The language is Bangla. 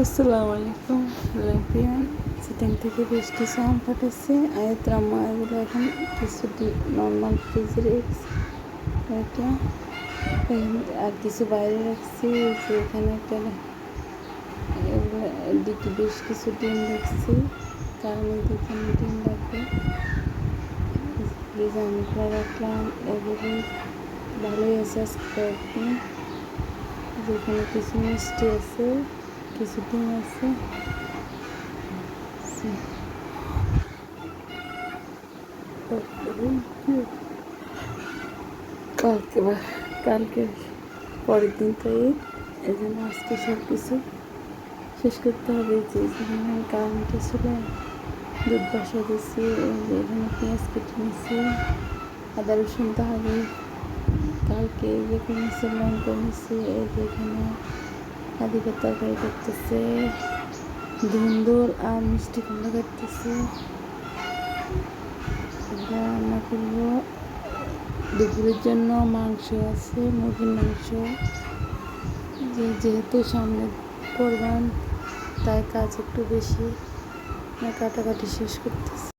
আসসালামু আলাইকুম। লাইফিয়ান সেদিন থেকে বৃষ্টি সাউন্ড ফাটেছে। আয়াত রাম্মা এগুলো এখন কিছু নর্মাল ফ্রিজে রেখেছি। এটা আর কিছু বাইরে রাখছি। এখানে একটা দুটি বেশ কিছু ডিম রাখছি। কারণ এই দুখানে ডিম রাখবে। করে রাখলাম। এগুলো ভালোই আছে যেখানে কিছু মিষ্টি আছে। কিছু ডিম আছে। কালকে বা কালকে পরের দিন তো ঈদ এই জন্য আজকে সব কিছু শেষ করতে হবে। যে যেখানে কারেন্টে ছিল দুধ বসা যে এখানে পেঁয়াজ কেটে নিচ্ছি আদা রসুন তো হবে কালকে এই যে কিনেছি লঙ্কা নিচ্ছি এই যে এখানে আদিকে তরকারি করতেছে। ধুন্দুল আর মিষ্টি কুমড়া এগুলো রান্না করব। দুপুরের জন্য মাংস আছে, মুরগির মাংস। যে যেহেতু সামনে করবেন, তাই কাজ একটু বেশি। কাটাকাটি শেষ করতেছে।